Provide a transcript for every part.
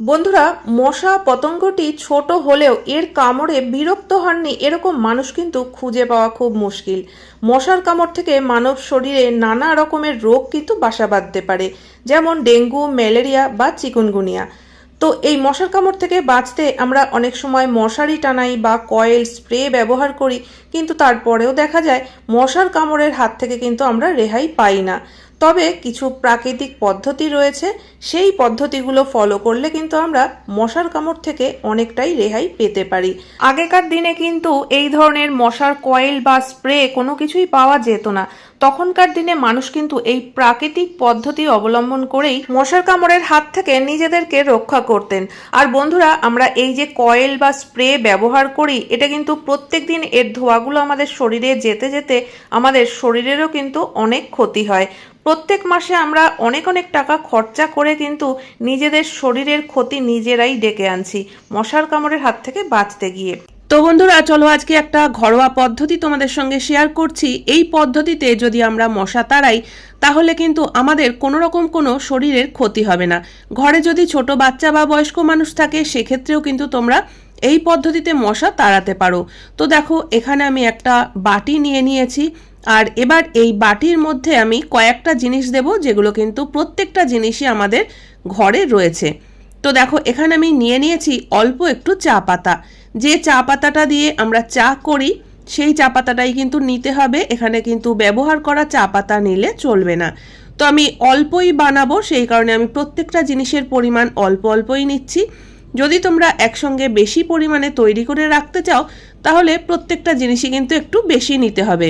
বন্ধুরা, মশা পতঙ্গটি ছোট হলেও এর কামড়ে বিরক্ত হননি এরকম মানুষ কিন্তু খুঁজে পাওয়া খুব মুশকিল। মশার কামড় থেকে মানব শরীরে নানা রকমের রোগ কিন্তু বাসা বাঁধতে পারে, যেমন ডেঙ্গু, ম্যালেরিয়া বা চিকুনগুনিয়া। তো এই মশার কামড় থেকে বাঁচতে আমরা অনেক সময় মশারি টানাই বা কয়েল স্প্রে ব্যবহার করি, কিন্তু তারপরেও দেখা যায় মশার কামড়ের হাত থেকে কিন্তু আমরা রেহাই পাই না। তবে কিছু প্রাকৃতিক পদ্ধতি রয়েছে, সেই পদ্ধতিগুলো ফলো করলে কিন্তু আমরা মশার কামড় থেকে অনেকটাই রেহাই পেতে পারি। আগেকার দিনে কিন্তু এই ধরনের মশার কয়েল বা স্প্রে কোনো কিছুই পাওয়া যেত না। তখনকার দিনে মানুষ কিন্তু এই প্রাকৃতিক পদ্ধতি অবলম্বন করেই মশার কামড়ের হাত থেকে নিজেদেরকে রক্ষা করতেন। আর বন্ধুরা, আমরা এই যে কয়েল বা স্প্রে ব্যবহার করি, এটা কিন্তু প্রত্যেক দিন এর ধোঁয়াগুলো আমাদের শরীরে যেতে যেতে আমাদের শরীরেরও কিন্তু অনেক ক্ষতি হয়। প্রত্যেক মাসে আমরা অনেক অনেক টাকা খরচা করে কিন্তু নিজেদের শরীরের ক্ষতি নিজেরাই ডেকে আনছি, মশার কামড়ের হাত থেকে বাঁচতে গিয়ে। তো বন্ধুরা, চলো আজকে একটা ঘরোয়া পদ্ধতি তোমাদের সঙ্গে শেয়ার করছি। এই পদ্ধতিতে যদি আমরা মশা তাড়াই, তাহলে কিন্তু আমাদের কোনো রকম কোনো শরীরের ক্ষতি হবে না। ঘরে যদি ছোট বাচ্চা বা বয়স্ক মানুষ থাকে, সেক্ষেত্রেও কিন্তু তোমরা এই পদ্ধতিতে মশা তাড়াতে পারো। তো দেখো, এখানে আমি একটা বাটি নিয়ে নিয়েছি, আর এবার এই বাটির মধ্যে আমি কয়েকটা জিনিস দেব, যেগুলো কিন্তু প্রত্যেকটা জিনিসই আমাদের ঘরে রয়েছে। তো দেখো, এখানে আমি নিয়ে নিয়েছি অল্প একটু চা পাতা। যে চা পাতাটা দিয়ে আমরা চা করি, সেই চা পাতাটাই কিন্তু নিতে হবে। এখানে কিন্তু ব্যবহার করা চা পাতা নিলে চলবে না। তো আমি অল্পই বানাবো, সেই কারণে আমি প্রত্যেকটা জিনিসের পরিমাণ অল্প অল্পই নিচ্ছি। যদি তোমরা একসঙ্গে বেশি পরিমাণে তৈরি করে রাখতে চাও, তাহলে প্রত্যেকটা জিনিসই কিন্তু একটু বেশি নিতে হবে।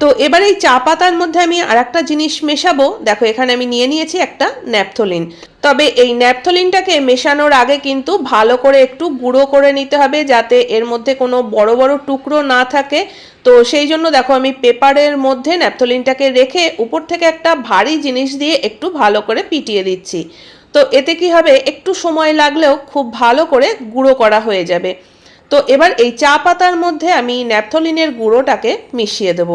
তো এবার এই চা পাতার মধ্যে আমি আর একটা জিনিস মেশাবো। দেখো, এখানে আমি নিয়ে নিয়েছি একটা ন্যাপথলিন। তবে এই ন্যাপথলিনটাকে মেশানোর আগে কিন্তু ভালো করে একটু গুঁড়ো করে নিতে হবে যাতে এর মধ্যে কোনো বড় বড় টুকরো না থাকে। তো সেই জন্য দেখো, আমি পেপারের মধ্যে ন্যাপথলিনটাকে রেখে উপর থেকে একটা ভারী জিনিস দিয়ে একটু ভালো করে পিটিয়ে দিচ্ছি। তো এতে কি হবে? একটু সময় লাগলেও খুব ভালো করে গুঁড়ো করা হয়ে যাবে। তো এবার এই চা পাতার মধ্যে আমি ন্যাপথলিনের গুঁড়োটাকে মিশিয়ে দেব।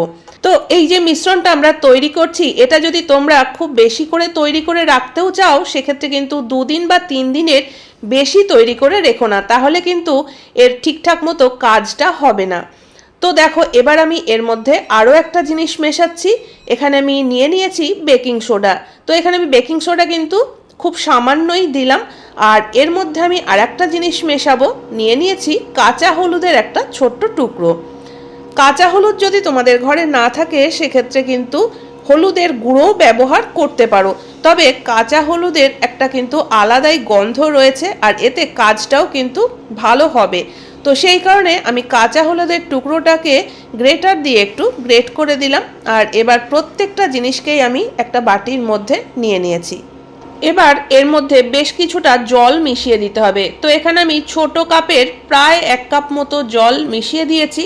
তো এই যে মিশ্রণটা আমরা তৈরি করছি, এটা যদি তোমরা খুব বেশি করে তৈরি করে রাখতেও চাও, সেক্ষেত্রে কিন্তু দুদিন বা তিন দিনের বেশি তৈরি করে রেখো না, তাহলে কিন্তু এর ঠিকঠাক মতো কাজটা হবে না। তো দেখো, এবার আমি এর মধ্যে আরও একটা জিনিস মেশাচ্ছি। এখানে আমি নিয়ে নিয়েছি বেকিং সোডা। তো এখানে আমি বেকিং সোডা কিন্তু খুব সামান্যই দিলাম। আর এর মধ্যে আমি আর একটা জিনিস মেশাবো। নিয়ে নিয়েছি কাঁচা হলুদের একটা ছোট্ট টুকরো। কাঁচা হলুদ যদি তোমাদের ঘরে না থাকে, সেক্ষেত্রে কিন্তু হলুদের গুঁড়ো ব্যবহার করতে পারো। তবে কাঁচা হলুদের একটা কিন্তু আলাদাই গন্ধ রয়েছে, আর এতে কাজটাও কিন্তু ভালো হবে। তো সেই কারণে আমি কাঁচা হলুদের টুকরোটাকে গ্রেটার দিয়ে একটু গ্রেট করে দিলাম। আর এবার প্রত্যেকটা জিনিসকেই আমি একটা বাটির মধ্যে নিয়ে নিয়েছি। এবার এর মধ্যে বেশ কিছুটা জল মিশিয়ে দিতে হবে। তো এখানে আমি ছোট কাপের প্রায় এক কাপ মতো জল মিশিয়ে দিয়েছি।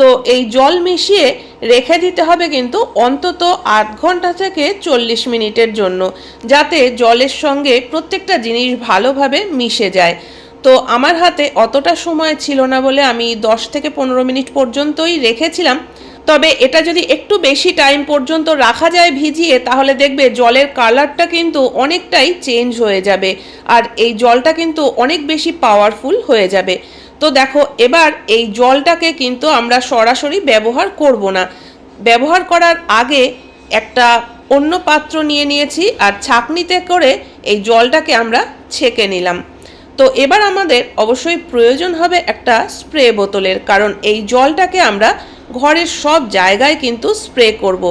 তো এই জল মিশিয়ে রেখে দিতে হবে কিন্তু অন্তত আধ ঘণ্টা থেকে চল্লিশ মিনিটের জন্য, যাতে জলের সঙ্গে প্রত্যেকটা জিনিস ভালোভাবে মিশে যায়। তো আমার হাতে অতটা সময় ছিল না বলে আমি দশ থেকে পনেরো মিনিট পর্যন্তই রেখেছিলাম। তবে এটা যদি একটু বেশি টাইম পর্যন্ত রাখা যায় ভিজিয়ে, তাহলে দেখবে জলের কালারটা কিন্তু অনেকটাই চেঞ্জ হয়ে যাবে। আর এই জলটা কিন্তু অনেক বেশি পাওয়ারফুল হয়ে যাবে। তো দেখো, এবার এই জলটাকে কিন্তু আমরা সরাসরি ব্যবহার করব না। ব্যবহার করার আগে একটা অন্য পাত্র নিয়ে নিয়েছি আর ছাঁকনিতে করে এই জলটাকে আমরা ছেঁকে নিলাম। তো এবার আমাদের অবশ্যই প্রয়োজন হবে একটা স্প্রে বোতলের, কারণ এই জলটাকে আমরা ঘরের সব জায়গায় কিন্তু স্প্রে করব।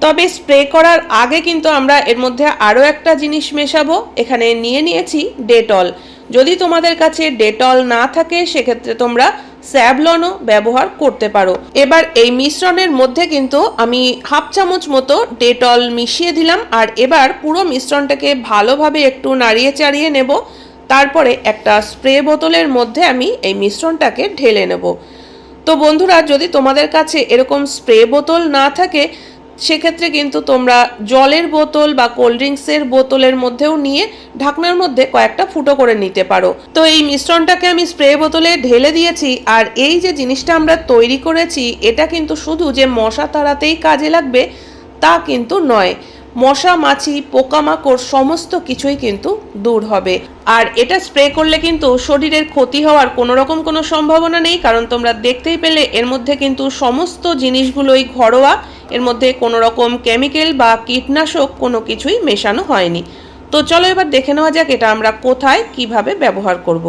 তবে স্প্রে করার আগে কিন্তু আমরা এর মধ্যে আরও একটা জিনিস মেশাবো। এখানে নিয়ে নিয়েছি ডেটল। যদি তোমাদের কাছে ডেটল না থাকে, সেক্ষেত্রে তোমরা স্যাভলনও ব্যবহার করতে পারো। এবার এই মিশ্রণের মধ্যে কিন্তু আমি হাফ চামচ মতো ডেটল মিশিয়ে দিলাম। আর এবার পুরো মিশ্রণটাকে ভালোভাবে একটু নাড়িয়ে চাড়িয়ে নেব। তারপরে একটা স্প্রে বোতলের মধ্যে আমি এই মিশ্রণটাকে ঢেলে নেব। তো বন্ধুরা, যদি তোমাদের কাছে এরকম স্প্রে বোতল না থাকে, সেক্ষেত্রে কিন্তু তোমরা জলের বোতল বা কোল্ড ড্রিঙ্কসের বোতলের মধ্যেও নিয়ে ঢাকনার মধ্যে কয়েকটা ফুটো করে নিতে পারো। তো এই মিশ্রণটাকে আমি স্প্রে বোতলে ঢেলে দিয়েছি, আর এই যে জিনিসটা আমরা তৈরি করেছি, এটা কিন্তু শুধু যে মশা তাড়াতেই কাজে লাগবে, তা কিন্তু নয়। মশা, মাছি, পোকামাকড় সমস্ত কিছুই কিন্তু দূর হবে আর এটা স্প্রে করলে কিন্তু শরীরের ক্ষতি হওয়ার কোনো রকম কোনো সম্ভাবনা নেই, কারণ তোমরা দেখতেই পেলে এর মধ্যে কিন্তু সমস্ত জিনিসগুলোই ঘরোয়া, এর মধ্যে কোনো রকম কেমিক্যাল বা কীটনাশক কোনো কিছুই মেশানো হয়নি তো চলো এবার দেখে নেওয়া যাক এটা আমরা কোথায়, কীভাবে ব্যবহার করব।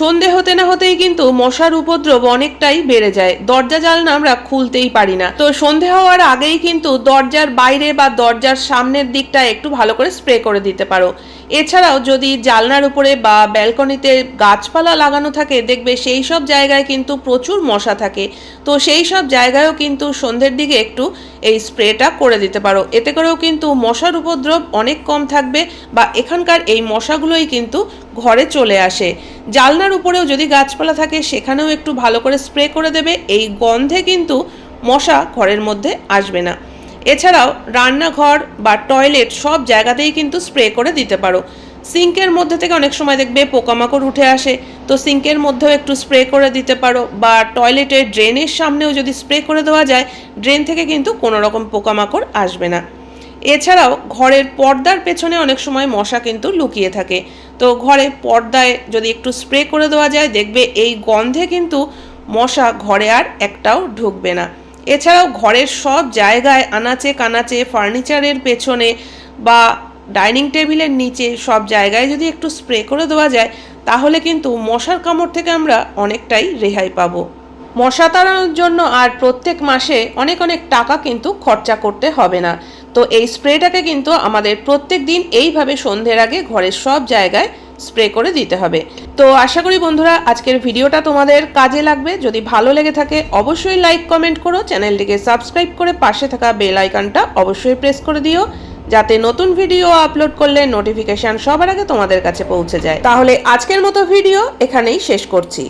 সন্ধে হতে না হতেই কিন্তু মশার উপদ্রব অনেকটাই বেড়ে যায়। দরজা জালনা আমরা খুলতেই পারি না। তো সন্ধে হওয়ার আগেই কিন্তু দরজার বাইরে বা দরজার সামনের দিকটা একটু ভালো করে স্প্রে করে দিতে পারো। এছাড়াও যদি জালনার উপরে বা ব্যালকনিতে গাছপালা লাগানো থাকে, দেখবে সেই সব জায়গায় কিন্তু প্রচুর মশা থাকে। তো সেই সব জায়গায়ও কিন্তু সন্ধ্যের দিকে একটু এই স্প্রেটা করে দিতে পারো। এতে করেও কিন্তু মশার উপদ্রব অনেক কম থাকবে বা এখানকার এই মশাগুলোই কিন্তু ঘরে চলে আসে। জালনার উপরেও যদি গাছপালা থাকে, সেখানেও একটু ভালো করে স্প্রে করে দেবে। এই গন্ধে কিন্তু মশা ঘরের মধ্যে আসবে না। এছাড়াও রান্নাঘর বা টয়লেট সব জায়গাতেই কিন্তু স্প্রে করে দিতে পারো। সিঙ্কের মধ্যে থেকে অনেক সময় দেখবে পোকামাকড় উঠে আসে, তো সিঙ্কের মধ্যেও একটু স্প্রে করে দিতে পারো বা টয়লেটের ড্রেনের সামনেও যদি স্প্রে করে দেওয়া যায়, ড্রেন থেকে কিন্তু কোনো রকম পোকামাকড় আসবে না। এছাড়াও ঘরের পর্দার পেছনে অনেক সময় মশা কিন্তু লুকিয়ে থাকে, তো ঘরে পর্দায় যদি একটু স্প্রে করে দেওয়া যায়, দেখবে এই গন্ধে কিন্তু মশা ঘরে আর একটাও ঢুকবে না। এছাড়াও ঘরের সব জায়গায় আনাচে কানাচে, ফার্নিচারের পেছনে বা ডাইনিং টেবিলের নিচে সব জায়গায় যদি একটু স্প্রে করে দেওয়া যায়, তাহলে কিন্তু মশার কামড় থেকে আমরা অনেকটাই রেহাই পাবো। মশা তাড়ানোর জন্য আর প্রত্যেক মাসে অনেক অনেক টাকা কিন্তু খরচা করতে হবে না। তো এই স্প্রেটাকে কিন্তু আমাদের প্রত্যেক দিন এইভাবে সন্ধ্যের আগে ঘরের সব জায়গায় স্প্রে করে দিতে হবে। তো আশা করি বন্ধুরা, আজকের ভিডিওটা তোমাদের কাজে লাগবে। যদি ভালো লেগে থাকে, অবশ্যই লাইক কমেন্ট করো। চ্যানেলটিকে সাবস্ক্রাইব করে পাশে থাকা বেল আইকনটা অবশ্যই প্রেস করে দিও, যাতে নতুন ভিডিও আপলোড করলে নোটিফিকেশান সবার আগে তোমাদের কাছে পৌঁছে যায়। তাহলে আজকের মতো ভিডিও এখানেই শেষ করছি।